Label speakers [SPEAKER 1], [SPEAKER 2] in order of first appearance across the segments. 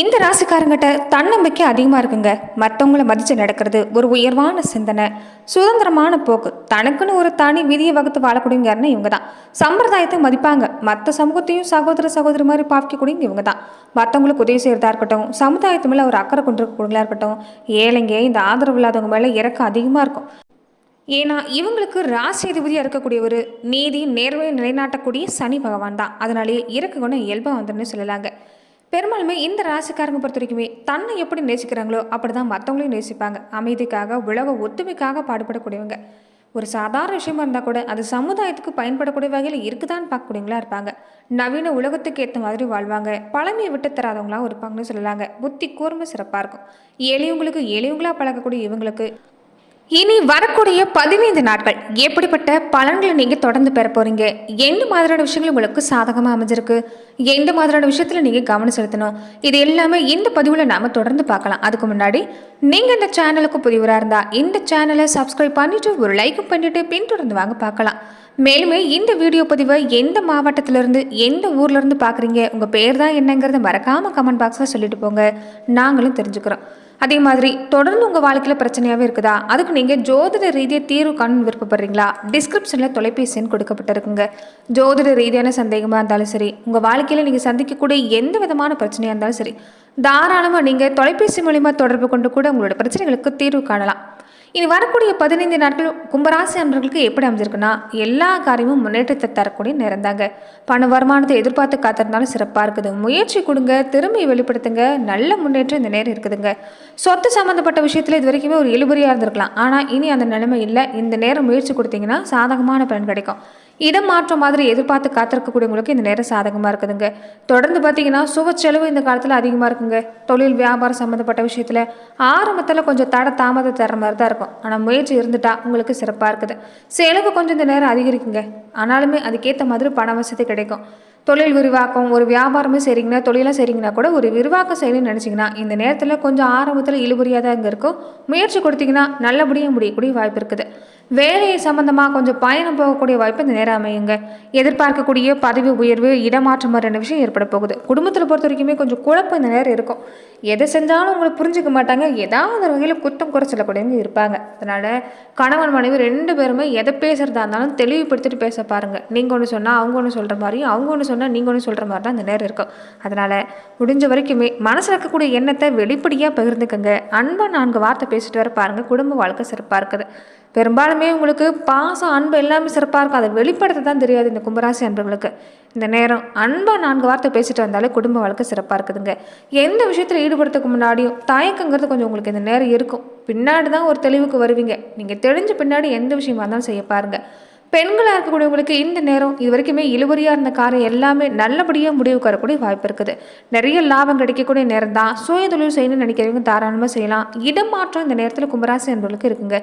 [SPEAKER 1] இந்த ராசிக்காரங்கிட்ட தன்னம்பிக்கை அதிகமாக இருக்குங்க. மற்றவங்களை மதித்து நடக்கிறது ஒரு உயர்வான சிந்தனை. சுதந்திரமான போக்கு. தனக்குன்னு ஒரு தனி விதியை வகுத்து வாழக்கூடியவங்க இவங்க தான் சம்பிரதாயத்தை மதிப்பாங்க. மற்ற சமூகத்தையும் சகோதர சகோதரி மாதிரி பார்க்கக்கூடியவங்க இவங்க தான் மற்றவங்களுக்கு உதவி செய்கிறதா இருக்கட்டும் சமுதாயத்து மேலே ஒரு அக்கறை கொண்டிருக்கக்கூடியவங்களா இருக்கட்டும் ஏழைங்க இந்த ஆதரவு இல்லாதவங்க மேலே இறக்கம் அதிகமாக இருக்கும். ஏன்னா இவங்களுக்கு ராசி அதிபதியாக இருக்கக்கூடிய ஒரு நீதி நேர்மையை நிலைநாட்டக்கூடிய சனி பகவான் தான் அதனாலேயே இறக்க குணம் இயல்பாக வந்துன்னு சொல்லலாங்க. பெரும்பாலுமே இந்த ராசிக்காரங்க பொறுத்த வரைக்குமே தன்னை எப்படி நேசிக்கிறாங்களோ அப்படி தான் மற்றவங்களையும் நேசிப்பாங்க. அமைதிக்காக உலக ஒத்துமைக்காக பாடுபடக்கூடியவங்க. ஒரு சாதாரண விஷயமா இருந்தால் கூட அது சமுதாயத்துக்கு பயன்படக்கூடிய வகையில் இருக்குதான்னு பார்க்கக்கூடியவங்களா இருப்பாங்க. நவீன உலகத்துக்கு ஏற்ற மாதிரி வாழ்வாங்க. பழமையை விட்டு தராதவங்களாம் இருப்பாங்கன்னு சொல்லலாங்க. புத்தி கூர்மை சிறப்பாக இருக்கும். எளியவங்களுக்கு எளியவங்களாக பழகக்கூடிய இவங்களுக்கு இனி வரக்கூடிய பதினைந்து நாட்கள் எப்படிப்பட்ட பலன்களை நீங்கள் தொடர்ந்து பெற போகிறீங்க எந்த மாதிரியான விஷயங்கள் உங்களுக்கு சாதகமாக அமைஞ்சிருக்கு? எந்த மாதிரியான விஷயத்தில் நீங்கள் கவனம் செலுத்தணும்? இது எல்லாமே இந்த பதிவில் நாம் தொடர்ந்து பார்க்கலாம். அதுக்கு முன்னாடி நீங்கள் இந்த சேனலுக்கு புதிவராக இருந்தால் இந்த சேனலை சப்ஸ்கிரைப் பண்ணிவிட்டு ஒரு லைக்கும் பண்ணிவிட்டு பின்தொடர்ந்து வாங்க பார்க்கலாம். மேலுமே இந்த வீடியோ பதிவை எந்த மாவட்டத்திலிருந்து எந்த ஊர்லேருந்து பார்க்குறீங்க? உங்கள் பேர் தான் என்னங்கிறத மறக்காமல் கமெண்ட் பாக்ஸில் சொல்லிட்டு போங்க. நாங்களும் தெரிஞ்சுக்கிறோம். அதே மாதிரி தொடர்ந்து உங்கள் வாழ்க்கையில் பிரச்சனையாகவே இருக்குதா? அதுக்கு நீங்கள் ஜோதிட ரீதியாக தீர்வு காண விருப்பப்படுறீங்களா? டிஸ்கிரிப்ஷனில் தொலைபேசி எண் கொடுக்கப்பட்டிருக்குங்க. ஜோதிட ரீதியான சந்தேகமாக இருந்தாலும் சரி உங்கள் வாழ்க்கையில் நீங்கள் சந்திக்கக்கூடிய எந்த விதமான பிரச்சனையாக இருந்தாலும் சரி தாராளமாக நீங்கள் தொலைபேசி மூலிமா தொடர்பு கொண்டு கூட உங்களோட பிரச்சனைகளுக்கு தீர்வு காணலாம். இனி வரக்கூடிய பதினைந்து நாட்கள் கும்பராசி அன்பர்களுக்கு எப்படி அமைஞ்சிருக்குன்னா எல்லா காரியமும் முன்னேற்றத்தை தரக்கூடிய நேரம் தாங்க. பண வருமானத்தை எதிர்பார்த்து காத்திருந்தாலும் சிறப்பாக இருக்குது. முயற்சி கொடுங்க திறமையை வெளிப்படுத்துங்க நல்ல முன்னேற்றம் இந்த நேரம் இருக்குதுங்க. சொத்து சம்மந்தப்பட்ட விஷயத்தில் இது வரைக்குமே ஒரு இழுபறியாக இருந்திருக்கலாம். ஆனால் இனி அந்த நிலைமை இல்லை. இந்த நேரம் முயற்சி கொடுத்தீங்கன்னா சாதகமான பலன் கிடைக்கும். இடம் மாற்றம் மாதிரி எதிர்பார்த்து காத்திருக்கக்கூடியவங்களுக்கு இந்த நேரம் சாதகமாக இருக்குதுங்க. தொடர்ந்து பார்த்தீங்கன்னா சுப செலவு இந்த காலத்தில் அதிகமாக இருக்குங்க. தொழில் வியாபாரம் சம்மந்தப்பட்ட விஷயத்தில் ஆரம்பத்தில் கொஞ்சம் தட தாமதம் தர மாதிரி தான் இருக்கும். ஆனால் முயற்சி இருந்துட்டா உங்களுக்கு சிறப்பாக இருக்குது. செலவு கொஞ்சம் இந்த நேரம் அதிகரிக்குங்க. ஆனாலுமே அதுக்கேற்ற மாதிரி பண வசதி கிடைக்கும். தொழில் விரிவாக்கம் ஒரு வியாபாரமே சரிங்கன்னா தொழிலாக சரிங்கன்னா கூட ஒரு விரிவாக்கம் செய்யணும்னு நினச்சிங்கன்னா இந்த நேரத்தில் கொஞ்சம் ஆரம்பத்தில் இழுபறியாக தான் இங்கே இருக்கும். முயற்சி கொடுத்தீங்கன்னா நல்லபடியாக முடியக்கூடிய வாய்ப்பு இருக்குது. வேலையை சம்மந்தமாக கொஞ்சம் பயணம் போகக்கூடிய வாய்ப்பு இந்த நேரம் அமையுங்க. எதிர்பார்க்கக்கூடிய பதவி உயர்வு இடமாற்றம் மாதிரியான விஷயம் ஏற்பட போகுது. குடும்பத்தில் பொறுத்த வரைக்குமே கொஞ்சம் குழப்பம் இந்த நேரம் இருக்கும். எதை செஞ்சாலும் உங்களை புரிஞ்சுக்க மாட்டாங்க. ஏதாவது ஒரு வகையில் குத்தம் குறைச்சலக்கூடியவங்க இருப்பாங்க. அதனால் கணவன் மனைவி ரெண்டு பேருமே எதை பேசுகிறதா இருந்தாலும் தெளிவுபடுத்திட்டு பேச பாருங்கள் நீங்கள் ஒன்று சொன்னால் அவங்க ஒன்று சொல்கிற மாதிரியும் அவங்க ஒன்று சொன்னால் நீங்கள் ஒன்று சொல்கிற மாதிரி தான் அந்த நேரம் இருக்கும். அதனால் முடிஞ்ச வரைக்குமே மனசில் இருக்கக்கூடிய எண்ணத்தை வெளிப்படையாக பகிர்ந்துக்கங்க. அன்பாக நான்கு வார்த்தை பேசிட்டு வர பாருங்கள் குடும்ப வாழ்க்கை சிறப்பாக இருக்குது. பெரும்பாலுமே உங்களுக்கு பாசம் அன்பு எல்லாமே சிறப்பாக இருக்கும். அதை வெளிப்படுத்த தான் தெரியாது இந்த கும்பராசி அன்பர்களுக்கு. இந்த நேரம் அன்பாக நான்கு வார்த்தை பேசிட்டு வந்தாலே குடும்ப வாழ்க்கை சிறப்பாக இருக்குதுங்க. எந்த விஷயத்தில் ஈடுபடுறதுக்கு முன்னாடியும் தயக்கங்கிறது கொஞ்சம் உங்களுக்கு இந்த நேரம் இருக்கும். பின்னாடி தான் ஒரு தெளிவுக்கு வருவீங்க. நீங்கள் தெரிஞ்ச பின்னாடி எந்த விஷயமா இருந்தாலும் செய்ய பாருங்கள் பெண்களாக இருக்கக்கூடியவங்களுக்கு இந்த நேரம் இது வரைக்குமே இழுவரியாக இருந்த காரியம் எல்லாமே நல்லபடியாக முடிவுக்கு வரக்கூடிய வாய்ப்பு இருக்குது. நிறைய லாபம் கிடைக்கக்கூடிய நேரம் தான் சுய தொழில் செய்யணும்னு நினைக்கிறவங்க தாராளமாக செய்யலாம். இடமாற்றம் இந்த நேரத்தில் கும்பராசி என்பவர்களுக்கு இருக்குங்க.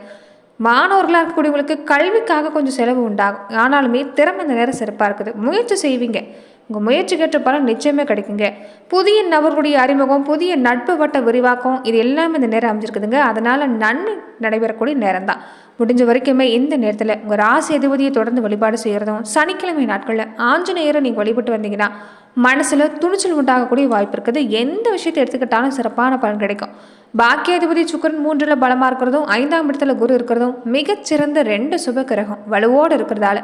[SPEAKER 1] மாணவர்களாக இருக்கக்கூடியவங்களுக்கு கல்விக்காக கொஞ்சம் செலவு உண்டாகும். ஆனாலுமே திறமை இந்த நேரம் சிறப்பாக இருக்குது. முயற்சி செய்வீங்க. உங்கள் முயற்சிக்கேற்ற பலன் நிச்சயமே கிடைக்குங்க. புதிய நபர்களுடைய அறிமுகம் புதிய நட்பு வட்ட விரிவாக்கம் இது எல்லாமே இந்த நேரம் அமைஞ்சிருக்குதுங்க. அதனால் நன்மை நடைபெறக்கூடிய நேரம் தான் முடிஞ்ச வரைக்குமே இந்த நேரத்தில் உங்கள் ராசி அதிபதியை தொடர்ந்து வழிபாடு செய்கிறதும் சனிக்கிழமை நாட்களில் ஆஞ்சநேயரை நீங்கள் வழிபட்டு வந்தீங்கன்னா மனசில் துணிச்சல் உண்டாகக்கூடிய வாய்ப்பு இருக்குது. எந்த விஷயத்தை எடுத்துக்கிட்டாலும் சிறப்பான பலன் கிடைக்கும். பாக்கியாதிபதி சுக்கரன் மூன்றில் பலமாக இருக்கிறதும் ஐந்தாம் இடத்துல குரு இருக்கிறதும் மிகச்சிறந்த ரெண்டு சுப கிரகம் வலுவோடு இருக்கிறதால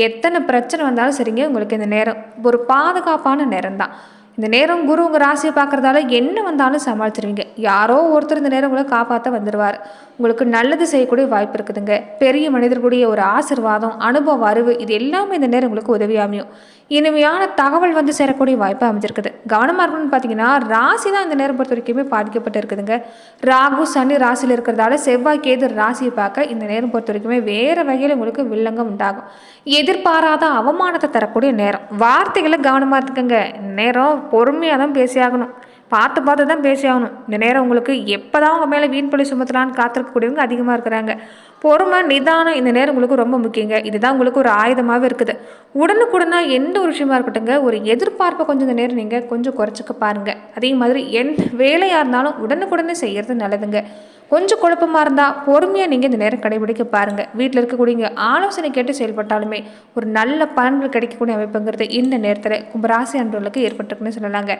[SPEAKER 1] எத்தனை பிரச்சனை வந்தாலும் சரிங்க உங்களுக்கு இந்த நேரம் ஒரு பாதுகாப்பான நேரம் தான் இந்த நேரம் குரு உங்கள் ராசியை பார்க்குறதால என்ன வந்தாலும் சமாளிச்சிருவீங்க. யாரோ ஒருத்தர் இந்த நேரம் உங்களை காப்பாற்ற வந்துடுவார் உங்களுக்கு நல்லது செய்யக்கூடிய வாய்ப்பு இருக்குதுங்க. பெரிய மனிதர்களுடைய ஒரு ஆசிர்வாதம் அனுபவ அறிவு இது எல்லாமே இந்த நேரம் உங்களுக்கு உதவி அமையும். இனிமையான தகவல் வந்து சேரக்கூடிய வாய்ப்பு அமைஞ்சிருக்குது. கவனமாக இருக்கணும்னு பார்த்தீங்கன்னா ராசி தான் இந்த நேரம் பொறுத்த வரைக்குமே பாதிக்கப்பட்டு இருக்குதுங்க. ராகு சனி ராசியில் இருக்கிறதால செவ்வாய் கேது ராசியை பார்க்க இந்த நேரம் பொறுத்த வரைக்குமே வேறு வகையில் உங்களுக்கு வில்லங்கம் உண்டாகும். எதிர்பாராத அவமானத்தை தரக்கூடிய நேரம். வார்த்தைகளை கவனமாக இருக்குங்க நேரம் பொறுமையாக தான் பேசியாகணும் பார்த்து பார்த்து தான் பேசியாகணும் இந்த நேரம் உங்களுக்கு எப்போ தான் உங்கள் மேலே வீண் பழி சுமத்தலான்னு காத்திருக்கக்கூடியவங்க அதிகமாக இருக்கிறாங்க. பொறுமை நிதானம் இந்த நேரம் உங்களுக்கு ரொம்ப முக்கியங்க. இதுதான் உங்களுக்கு ஒரு ஆயுதமாகவே இருக்குது. உடனுக்குடனா எந்த ஒரு விஷயமா இருக்கட்டுங்க ஒரு எதிர்பார்ப்பை கொஞ்சம் இந்த நேரம் நீங்கள் கொஞ்சம் குறைச்சிக்க பாருங்கள் அதே மாதிரி என் வேலையாக இருந்தாலும் உடனுக்குடனே செய்கிறது நல்லதுங்க. கொஞ்சம் குழப்பமாக இருந்தால் பொறுமையாக நீங்கள் இந்த நேரம் கடைபிடிக்க பாருங்கள் வீட்டில் இருக்கக்கூடிய ஆலோசனை கேட்டு செயல்பட்டாலுமே ஒரு நல்ல பலன்கள் கிடைக்கக்கூடிய அமைப்புங்கிறது இந்த நேரத்தில் கும்பராசி அன்றவர்களுக்கு ஏற்பட்டிருக்குன்னு சொல்லலாங்க.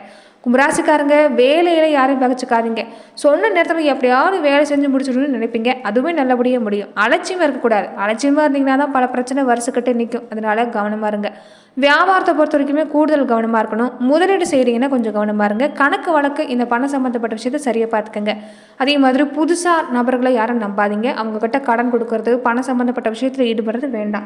[SPEAKER 1] கும்பராசிக்காரங்க வேலையில் யாரையும் பகச்சிக்காதீங்க. சொன்ன நேரத்தில் எப்படியாவது வேலை செஞ்சு முடிச்சிடணும்னு நினைப்பீங்க. அதுவுமே நல்லபடியாக முடியும். அலட்சியமாக இருக்கக்கூடாது. அலட்சியமாக இருந்தீங்கன்னா தான் பல பிரச்சனை வருஷக்கிட்டே நிற்கும் அதனால் கவனமாக இருங்க. வியாபாரத்தை பொறுத்த வரைக்குமே கூடுதல் கவனமாக இருக்கணும். முதலீடு செய்கிறீங்கன்னா கொஞ்சம் கவனமாக இருங்க. கணக்கு வழக்கு இந்த பணம் சம்மந்தப்பட்ட விஷயத்தை சரியாக பார்த்துக்கோங்க. அதே மாதிரி புதுசாக நபர்களை யாரும் நம்பாதீங்க. அவங்கக்கிட்ட கடன் கொடுக்கறது பணம் சம்மந்தப்பட்ட விஷயத்தில் ஈடுபடுறது வேண்டாம்.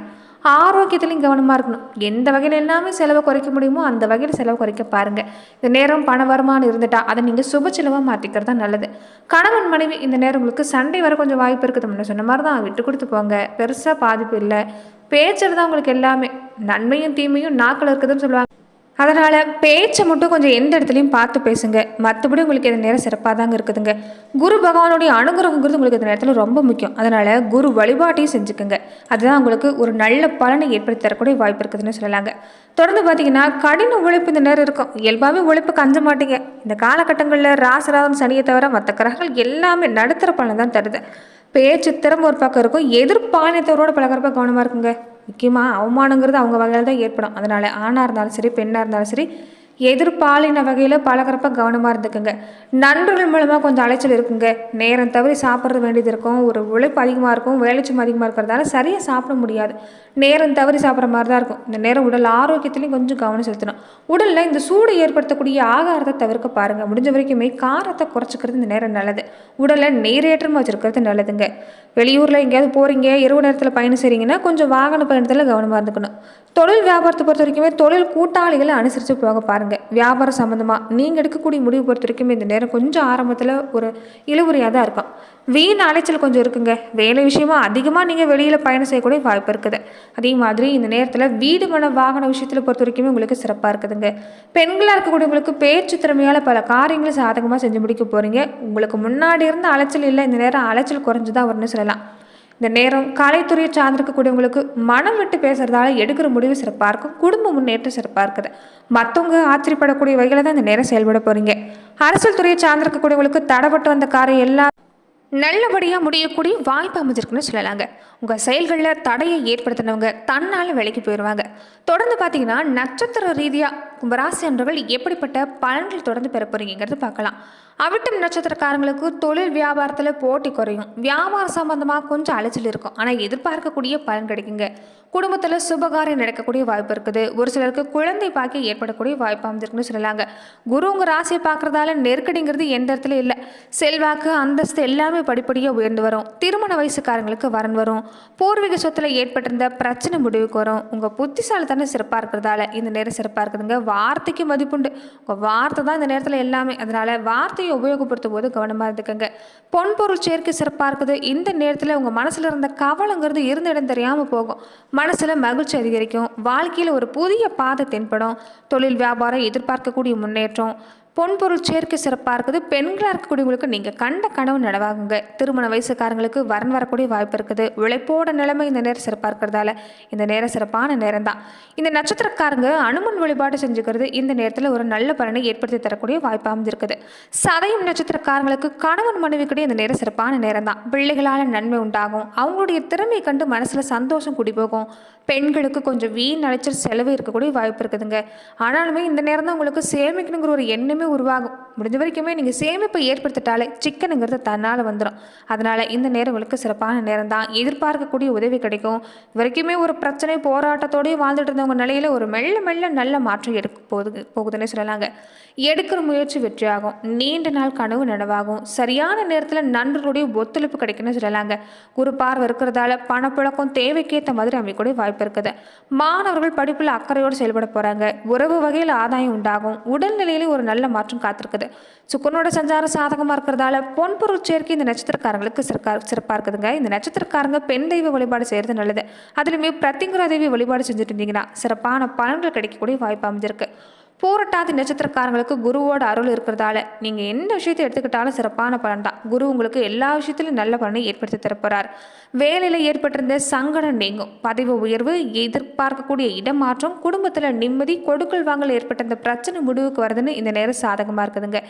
[SPEAKER 1] ஆரோக்கியத்துலையும் கவனமாக இருக்கணும். எந்த வகையில் எல்லாமே செலவை குறைக்க முடியுமோ அந்த வகையில் செலவு குறைக்க பாருங்கள் இந்த நேரம் பண வருமானம் இருந்துட்டா அதை நீங்கள் சுப செலவாக மாற்றிக்கிறது தான் நல்லது. கணவன் மனைவி இந்த நேரம் உங்களுக்கு சண்டை வர கொஞ்சம் வாய்ப்பு இருக்குது. முன்ன சொன்ன மாதிரி தான் விட்டு கொடுத்து போங்க. பெருசாக பாதிப்பு இல்லை. பேச்சில் தான் உங்களுக்கு எல்லாமே. நன்மையும் தீமையும் நாக்கில் இருக்குதுன்னு சொல்லுவாங்க. அதனால் பேச்சை மட்டும் கொஞ்சம் எந்த இடத்துலையும் பார்த்து பேசுங்க. மற்றபடி உங்களுக்கு இந்த நேரம் சிறப்பாக தாங்க இருக்குதுங்க. குரு பகவானுடைய அனுகிரகங்கிறது உங்களுக்கு இந்த நேரத்தில் ரொம்ப முக்கியம். அதனால் குரு வழிபாட்டையும் செஞ்சுக்கோங்க. அதுதான் உங்களுக்கு ஒரு நல்ல பலனை ஏற்படுத்தி தரக்கூடிய வாய்ப்பு இருக்குதுன்னு சொல்லலாங்க. தொடர்ந்து பார்த்தீங்கன்னா கடின உழைப்பு இந்த நேரம் இருக்கும். இயல்பாகவே உழைப்புக்கு அஞ்ச மாட்டீங்க. இந்த காலகட்டங்களில் ராசராதம் சனியை தவிர மற்ற கிரகங்கள் எல்லாமே நடுத்தர பலன் தான் தருது. பேச்சு திறமை ஒரு பக்கம் இருக்கும். எதிர்பாலினத்தவரோட பழகிறப்ப கவனமாக இருக்குங்க. முக்கியமாக அவமானங்கிறது அவங்க வகையில் தான் ஏற்படும். அதனால் ஆணாக இருந்தாலும் சரி பெண்ணாக இருந்தாலும் சரி எதிர்பாலின வகையில் பழகிறப்ப கவனமாக இருந்துக்குங்க. நண்பர்கள் மூலமாக கொஞ்சம் அலைச்சல் இருக்குங்க. நேரம் தவறி சாப்பிட்றது வேண்டியது இருக்கும். ஒரு உழைப்பு அதிகமாக இருக்கும். வேலைச்சும் அதிகமாக இருக்கிறதால சரியாக சாப்பிட முடியாது. நேரம் தவறி சாப்பிட்ற மாதிரி தான் இருக்கும். இந்த நேரம் உடல் ஆரோக்கியத்துலேயும் கொஞ்சம் கவனம் செலுத்தணும். உடலில் இந்த சூடு ஏற்படுத்தக்கூடிய ஆகாரத்தை தவிர்க்க பாருங்கள் முடிஞ்ச வரைக்குமே காரத்தை குறைச்சிக்கிறது இந்த நேரம் நல்லது. உடலை நேரேற்றமாக வச்சுருக்கிறது நல்லதுங்க. வெளியூரில் எங்கேயாவது போகிறீங்க இரவு நேரத்தில் பயணம் செய்கிறீங்கன்னா கொஞ்சம் வாகன பயணத்தில் கவனமாக இருந்துக்கணும். தொழில் வியாபாரத்தை பொறுத்த வரைக்குமே தொழில் கூட்டாளிகளை அனுசரித்து போக பாருங்கள் வியாபாரம் சம்மந்தமாக நீங்கள் எடுக்கக்கூடிய முடிவு பொறுத்த வரைக்குமே இந்த நேரம் கொஞ்சம் ஆரம்பத்தில் ஒரு இழுவுறையாக தான் இருக்கும். வீண் அலைச்சல் கொஞ்சம் இருக்குங்க. வேலை விஷயமா அதிகமாக நீங்கள் வெளியில் பயணம் செய்யக்கூடிய வாய்ப்பு இருக்குது. அதே மாதிரி இந்த நேரத்தில் வீடு மன வாகன விஷயத்தில் பொறுத்த வரைக்குமே உங்களுக்கு சிறப்பாக இருக்குதுங்க. பெண்களாக இருக்கக்கூடியவங்களுக்கு பேச்சு திறமையால் பல காரியங்களை சாதகமாக செஞ்சு முடிக்க போகிறீங்க உங்களுக்கு முன்னாடி இருந்த அலைச்சல் இல்லை இந்த நேரம் அலைச்சல் குறைஞ்சு தான் வரும்னு சொல்லலாம். இந்த நேரம் கலைத்துறையை சார்ந்திருக்கக்கூடியவங்களுக்கு மனம் விட்டு பேசுறதால எடுக்கிற முடிவு சிறப்பாக இருக்கும். குடும்ப முன்னேற்றம் சிறப்பாக இருக்குது. மற்றவங்க ஆச்சரியப்படக்கூடிய வகையில் தான் இந்த நேரம் செயல்பட போகிறீங்க அரசியல் துறையை சார்ந்திருக்கக்கூடியவங்களுக்கு தடைப்பட்டு வந்த காரியம் எல்லாம் நல்லபடியாக முடியக்கூடிய வாய்ப்பு அமைஞ்சிருக்குன்னு சொல்லலாங்க. உங்கள் செயல்களில் தடையை ஏற்படுத்தினவங்க தன்னால் விலைக்கு போயிடுவாங்க தொடர்ந்து பார்த்தீங்கன்னா நட்சத்திர ரீதியாக கும்பராசி அன்றவர்கள் எப்படிப்பட்ட பலன்கள் தொடர்ந்து பெற போகிறீங்கிறது பார்க்கலாம். அவிட்டம் நட்சத்திரக்காரங்களுக்கு தொழில் வியாபாரத்தில் போட்டி குறையும். வியாபாரம் சம்பந்தமாக கொஞ்சம் அலைச்சல் இருக்கும். ஆனால் எதிர்பார்க்கக்கூடிய பலன் கிடைக்குங்க. குடும்பத்தில் சுபகாரியம் நடக்கக்கூடிய வாய்ப்பு இருக்குது. ஒரு சிலருக்கு குழந்தை பாக்கி ஏற்படக்கூடிய வாய்ப்பு அமைஞ்சிருக்குன்னு சொல்லலாங்க. குரு உங்கள் ராசியை பார்க்குறதால நெருக்கடிங்கிறது எந்த இடத்துல இல்லை. செல்வாக்கு அந்தஸ்து எல்லாமே படிப்படியாக உயர்ந்து வரும். திருமண வயசுக்காரங்களுக்கு வரன் வரும். பூர்வீக சொத்தில் ஏற்பட்டிருந்த பிரச்சனை முடிவுக்கு வரும். உங்கள் புத்திசாலித்தனம் சிறப்பாக இருக்கிறதால இந்த நேரம் சிறப்பாக இருக்குதுங்க. வார்த்தைக்கு மதிப்புண்டு. உங்கள் வார்த்தை தான் இந்த நேரத்தில் எல்லாமே. அதனால் வார்த்தையை உபயோகப்படுத்தும் போது கவனமாக இருந்துக்கங்க. பொன்பொருள் சேர்க்கை சிறப்பாக இருக்குது. இந்த நேரத்தில் உங்கள் மனசில் இருந்த கவலைங்கிறது இருந்த இடம் தெரியாமல் போகும். மனசில் மகிழ்ச்சி அதிகரிக்கும். வாழ்க்கையில் ஒரு புதிய பாதை தென்படும். தொழில் வியாபாரம் எதிர்பார்க்கக்கூடிய முன்னேற்றம். பொன்பொருள் சேர்க்கை சிறப்பாக இருக்குது. பெண்களாக இருக்கக்கூடியவங்களுக்கு நீங்கள் கண்ட கனவு நடவாகுங்க திருமண வயசுக்காரங்களுக்கு வரன் வரக்கூடிய வாய்ப்பு இருக்குது. உழைப்போட நிலைமை இந்த நேரம் சிறப்பாக இருக்கிறதால இந்த நேரம் சிறப்பான நேரம் தான் இந்த நட்சத்திரக்காரங்க அனுமன் வழிபாடு செஞ்சுக்கிறது இந்த நேரத்தில் ஒரு நல்ல பலனை ஏற்படுத்தி தரக்கூடிய வாய்ப்பு அமைஞ்சிருக்குது. சதயம் நட்சத்திரக்காரங்களுக்கு கணவன் மனைவிக்கிட்டே இந்த நேரம் சிறப்பான நேரம் தான் பிள்ளைகளால் நன்மை உண்டாகும். அவங்களுடைய திறமையை கண்டு மனசில் சந்தோஷம் கூடி போகும் பெண்களுக்கு கொஞ்சம் வீண் அழைச்சல் செலவு இருக்கக்கூடிய வாய்ப்பு இருக்குதுங்க. ஆனாலுமே இந்த நேரம் தான் உங்களுக்கு சேமிக்கணுங்கிற ஒரு எண்ணமே உருவாகும். முடிஞ்ச வரைக்குமே நீங்கள் சேமிப்பை ஏற்படுத்திட்டாலே சிக்கனுங்கிறது தன்னால் வந்துடும் அதனால் இந்த நேரம் உங்களுக்கு சிறப்பான நேரம் தான் எதிர்பார்க்கக்கூடிய உதவி கிடைக்கும். இது வரைக்குமே ஒரு பிரச்சனை போராட்டத்தோடய வாழ்ந்துட்டு இருந்தவங்க நிலையில் ஒரு மெல்ல மெல்ல நல்ல மாற்றம் எடுக்க போகுது போகுதுன்னே சொல்லலாங்க. எடுக்கிற முயற்சி வெற்றியாகும். நீண்ட நாள் கனவு நனவாகும். சரியான நேரத்தில் நண்பர்களுடைய ஒத்துழைப்பு கிடைக்குன்னு சொல்லலாங்க. குரு பார்வை இருக்கிறதால பணப்புழக்கம் தேவைக்கேற்ற மாதிரி அமைக்கக்கூடிய வாய்ப்பு இருக்குது. மாணவர்கள் படிப்பில் அக்கறையோடு செயல்பட போகிறாங்க உறவு வகையில் ஆதாயம் உண்டாகும். உடல்நிலையிலே ஒரு நல்ல மாற்றம் காத்திருக்குது. சுக்கரனோட சஞ்சாரம் சாதகமாக இருக்கிறதால பொன்பொருள் சேர்க்கை இந்த நட்சத்திரக்காரங்களுக்கு சிறக்கா சிறப்பாக இருக்குதுங்க. இந்த நட்சத்திரக்காரங்க பெண் தெய்வ வழிபாடு செய்கிறது நல்லது. அதுலேயுமே பிரத்திங்குரா தேவி வழிபாடு செஞ்சுட்டு இருந்தீங்கன்னா சிறப்பான பலன்கள் கிடைக்கக்கூடிய வாய்ப்பு அமைஞ்சிருக்கு. பூரட்டாதி நட்சத்திரக்காரங்களுக்கு குருவோட அருள் இருக்கிறதால நீங்கள் எந்த விஷயத்தை எடுத்துக்கிட்டாலும் சிறப்பான பலன் தான். குரு உங்களுக்கு எல்லா விஷயத்திலும் நல்ல பலனை ஏற்படுத்தி தரப்போகிறார் வேலையில் ஏற்பட்டிருந்த சங்கடம் நீங்கும். பதவி உயர்வு எதிர்பார்க்கக்கூடிய இடமாற்றம் குடும்பத்தில் நிம்மதி கொடுக்கல் வாங்கல் ஏற்பட்ட இந்த பிரச்சனை முடிவுக்கு வருதுன்னு இந்த நேரம் சாதகமாக இருக்குதுங்க.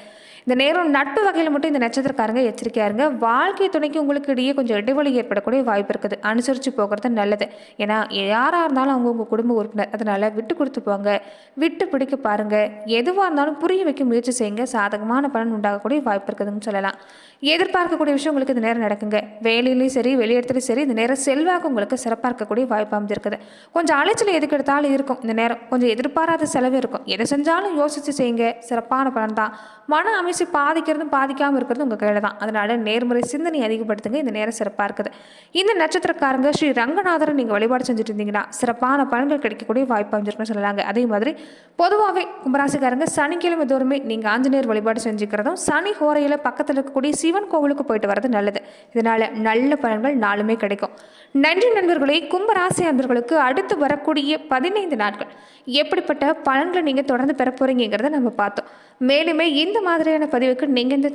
[SPEAKER 1] இந்த நேரம் நட்பு வகையில் மட்டும் இந்த நட்சத்திரக்காரங்க எச்சரிக்கையா இருங்க. வாழ்க்கை துணைக்கு உங்களுக்கு இடையே கொஞ்சம் இடைவெளி ஏற்படக்கூடிய வாய்ப்பு இருக்குது. அனுசரித்து போகிறது நல்லது. ஏன்னா யாராக இருந்தாலும் அவங்க உங்கள் குடும்ப உறுப்பினர். அதனால விட்டு கொடுத்து போங்க. விட்டு பிடிக்க பாருங்க. எதுவாக இருந்தாலும் புரிய வைக்க முயற்சி செய்யுங்க. சாதகமான பலன் உண்டாகக்கூடிய வாய்ப்பு இருக்குதுன்னு சொல்லலாம். எதிர்பார்க்கக்கூடிய விஷயம் உங்களுக்கு இந்த நேரம் நடக்குங்க. வேலையிலையும் சரி வெளியிடத்துலையும் சரி இந்த நேரம் செல்வாக்கு உங்களுக்கு சிறப்பாக இருக்கக்கூடிய வாய்ப்பு அமைஞ்சிருக்குது. கொஞ்சம் அலைச்சல் எதுக்கு எடுத்தாலும் இருக்கும். இந்த நேரம் கொஞ்சம் எதிர்பாராத செலவு இருக்கும். எதை செஞ்சாலும் யோசித்து செய்யுங்க. சிறப்பான பலன் தான். மன அமைச்சு பாதிக்கிறதும் பாதிக்காமல் இருக்கிறது உங்கள் கையில் தான். அதனால் நேர்முறை சிந்தனை அதிகப்படுத்துங்க. இந்த நேரம் சிறப்பாக இருக்குது. இந்த நட்சத்திரக்காரங்க ஸ்ரீ ரங்கநாதரை நீங்கள் வழிபாடு செஞ்சுட்டு இருந்தீங்கன்னா சிறப்பான பலன்கள் கிடைக்கக்கூடிய வாய்ப்பு அமைஞ்சிருக்குன்னு சொல்லலாங்க. அதே மாதிரி பொதுவாகவே கும்பராசிக்காரங்க சனிக்கிழமை தோறுமே நீங்கள் ஆஞ்சநேயர் வழிபாடு செஞ்சுக்கிறதும் சனி ஹோரையில் பக்கத்தில் இருக்கக்கூடிய சிவன் கோவிலுக்கு போயிட்டு வர்றது நல்லது. இதனால நல்ல பலன்கள் நாளுமே கிடைக்கும். நன்றி நண்பர்களே கும்பராசி அன்பர்களுக்கு அடுத்து வரக்கூடிய பதினைந்து நாட்கள் எப்படிப்பட்ட பலன்களை நீங்கள் தொடர்ந்து பெற போகிறீங்கிறத நம்ம பார்த்தோம். மேலுமே இந்த மாதிரியான பதிவுக்கு நீங்கள் இந்த